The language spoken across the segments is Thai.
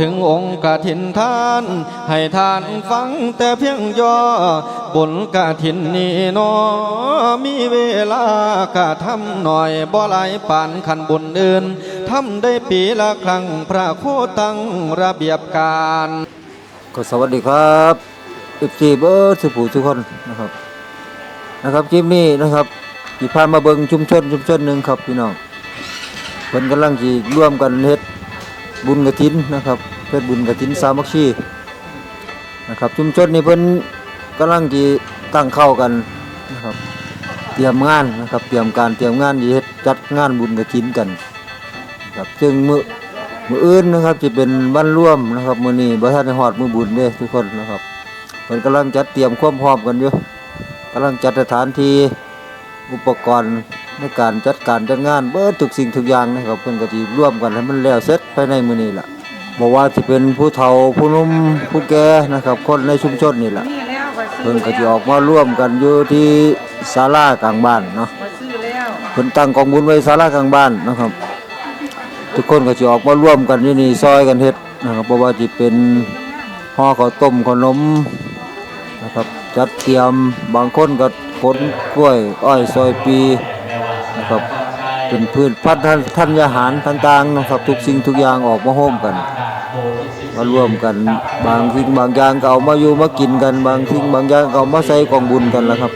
ถึงองค์กฐินทาน ให้ทานฟังแต่เพียงย่อบนกฐินนี้นอมีเวลากะทำหน่อยบ่หลายปานขันบุญอื่นทำได้ปีละครั้งพระโคตั้งระเบียบการก็สวัสดีครับอีฟซีเบอร์สุผูทุกคนนะครับนะครับคลิปนี้นะครับที่พามาเบิงชุมชนชุมชนหนึ่งครับพี่น้องเพิ่นกำลังที่ร่วมกันเฮ็ด บุญกฐินนะครับเฮ็ดบุญกฐินสามัคคีนะครับชุมชนนี้เพิ่นกำลังที่ตั้งเข้ากันนะครับ เตรียมงานนะครับเตรียมการเตรียมงานที่เฮ็ดจัดงานบุญกฐินกันครับซึ่งมือมืออื่นนะครับจะเป็นวันร่วมนะครับมื้อนี้บ่ทันได้ฮอดมือบุญเด้ทุกคนนะครับเพิ่นกำลังจัดเตรียมความพร้อมกันอยู่กำลังจัดสถานที่อุปกรณ์ ในการจัดการจัดงานเบิดทุกสิ่งทุกอย่างนะครับเพิ่อนก็สิร่วมกันให้มันแล้วเสร็จภายในมือนี้ล่ะบ่ว่าสิเป็นผู้เฒ่าผู้นุ่มผู้แก่นะครับ คนในชุมชนนี่ล่ะนี่แล้วก็ซื้เพิ่อนก็สิออกมาร่วมกันอยู่ที่ศาลากลางบ้านเนาะมาซื้อแล้วเพิ่นตั้งกองบุญไว้ศาลากลางบ้านนะครับ ทุกคนก็จะออกมาร่วมกันที่นี่ซอยกันเฮ็ดนะครับเพราะว่าจะเป็นห่อข้าวต้มขนมนะครับจัดเตรียมบางคนก็ขนกล้วยอ้อยซอยปี เป็นพืชพันธุ์ธัญญาหารต่างๆนะครับทุกสิ่งทุกอย่างออกมาโฮมกัน มาร่วมกันบางสิ่งบางอย่างก็เอามาอยู่มากินกันบางสิ่งบางอย่างก็เอามาใส่กองบุญกันแล้วครับ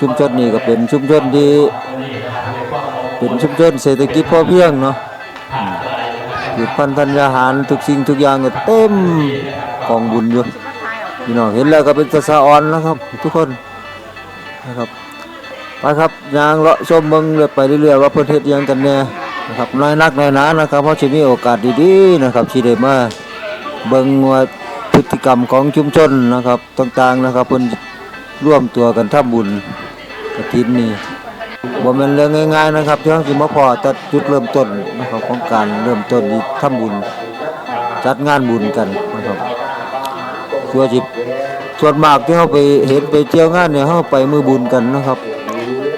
ชุมชนนี้ก็เป็นชุมชนที่เป็นชุมชนเศรษฐกิจพอเพียงเนาะพืชพันธุ์ธัญญาหารทุกสิ่งทุกอย่างก็เต็มกองบุญอยู่พี่น้องเห็นแล้วก็เป็นตะสะออนแล้วครับ ทุกคนนะครับ ไปครับยางเลาะชมเบิ่งเรื่อยไปเรื่อยๆว่าเพิ่นเฮ็ดหยังกันแน่นะครับน้อยนักน้อยหนานะครับเพราะสิมีโอกาสดีๆนะครับสิได้มาเบิ่งว่าพฤติกรรมของชุมชนนะครับต่างๆนะครับเพิ่นร่วมตัวกันทำบุญกฐินนี่บ่แม่นเรื่องง่าย ๆนะครับที่เราสิมาพอแต่จุดเริ่มต้นนะครับของการเริ่มต้นที่ทำบุญจัดงานบุญกันนะครับส่วนสิส่วนมากที่เฮาไปเห็นไปเที่ยวงานเนี่ยเฮาไปมือบุญกันนะครับ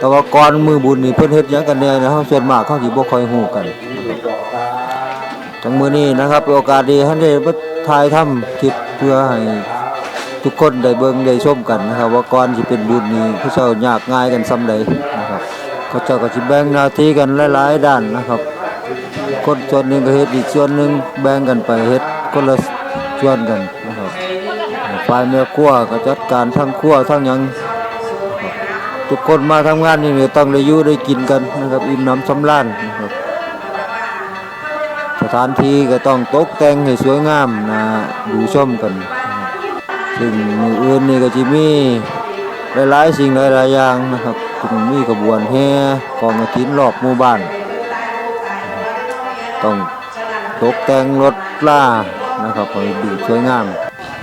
แต่ว่าก่อนมือบุญนี่เพิ่นเฮ็ดหยังกันแน่เนี่ยเฮาส่วนมากเฮาสิบ่ค่อยฮู้กันจังมื้อนี้นะครับโอกาสดีท่านได้มาถ่ายทำคลิปเพื่อให้ทุกคนได้เบิ่งได้ชมกันนะครับ ว่าก่อนสิเป็นบุญนี่ผู้เจ้ายากง่ายกันซำใดนะครับเขาเจ้าก็สิแบ่งหน้าที่กันหลายๆด้านนะครับ คนส่วนหนึ่งก็เฮ็ดอีกส่วนหนึ่งแบ่งกันไปเฮ็ดคนละส่วนกันนะครับฝ่ายแม่ครัวก็จัดการทั้งครัวทั้งหยัง ทุกคนมาทำงานนี่ต้องได้อยู่ได้กินกันนะครับอิ่มน้ำสำราญนะครับสถานที่ก็ต้องตกแต่งให้สวยงามนะดูชมกันซึ่งมืออื่นนี่ก็จะมีหลายๆสิ่งหลายๆอย่างนะครับถึงมีขบวนแห่กองกฐินรอบหมู่บ้าน ต้องตกแต่งรถล่านะครับให้ดูสวยงาม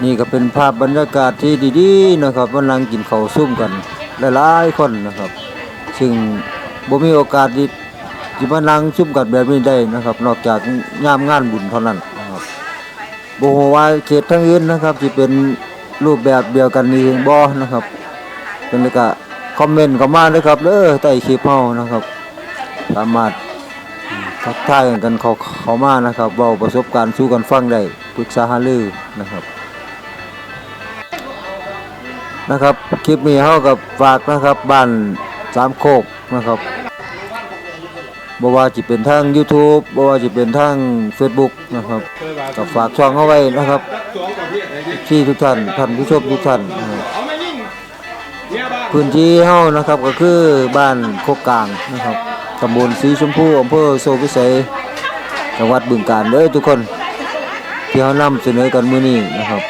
นี่ก็เป็นภาพบรรยากาศที่ดีๆนะครับมานั่งกินข้าวซุ่มกัน หลายๆคนนะครับ ซึ่งบ่มีโอกาสที่ที่มานั่งซุ่มกันแบบนี้ได้นะครับ นอกจากยามงานบุญเท่านั้นนะครับบ่ฮู้ว่าเขตทั้งอื่นนะครับที่เป็นรูปแบบเดียวกันนี้บ่นะครับเป็นเลยก็คอมเมนต์เข้ามาเลยครับเด้อใต้คลิปเฮานะครับ สามารถทักทายกันเขาเขามานะครับเว้าประสบการณ์สู่กันฟังได้ปรึกษาหารือนะครับ นะครับ คลิปนี้เฮากับฝากนะครับบ้านสามโคกนะครับบ่ว่าจะเป็นทาง YouTube บ่ว่าจะเป็นทาง Facebook นะครับก็ฝากช่องเอาไว้นะครับ ที่ทุกท่านท่านผู้ชมทุกท่านพื้นที่เฮานะครับก็คือบ้านโคกกลางนะครับตำบลสีชมพูอำเภอโซพิสัยจังหวัดบึงกาฬเด้อทุกคน ที่เฮานำเสนอกันมื้อนี้นะครับ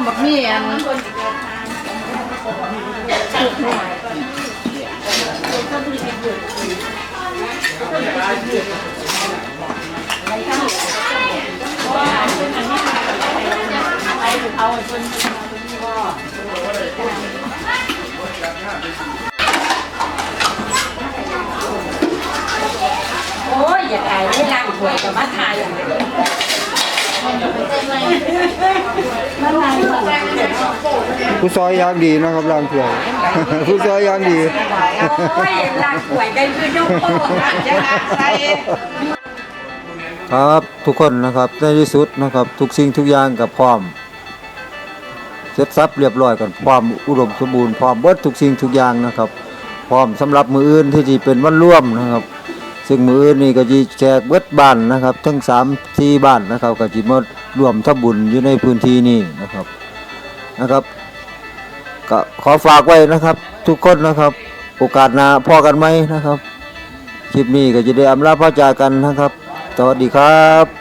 ก็บักเมียนโอ้ยอย่าถ่ายให้ล้างถ้วยกับมาถ่ายอย่างนี้มา ผู้ซอยอย่างดีนะครับล้างถ้วยผู้ซอยอย่างดีโอ้ยลากป่วยกันคือยกโป้จะหาใครครับทุกคนนะครับในที่สุดนะครับ ทุกสิ่งทุกอย่างกับพร้อมเสร็จสับเรียบร้อยกันพร้อมอุดมสมบูรณ์พร้อมเบิดทุกสิ่งทุกอย่างนะครับ พร้อมสำหรับมืออื่นที่จะเป็นวันร่วมนะครับ ซึ่งมืออื่นนี่ก็จะแขกเบิดบ้านนะครับ ทั้งสามสี่บ้านนะครับก็จะมาร่วมทำบุญอยู่ในพื้นที่นี้นะครับนะครับ ก็ขอฝากไว้นะครับ ทุกคนนะครับ โอกาสหน้าพ่อกันไหมนะครับ คลิปนี้ก็จะได้อำลาพ่อจากกันนะครับ สวัสดีครับ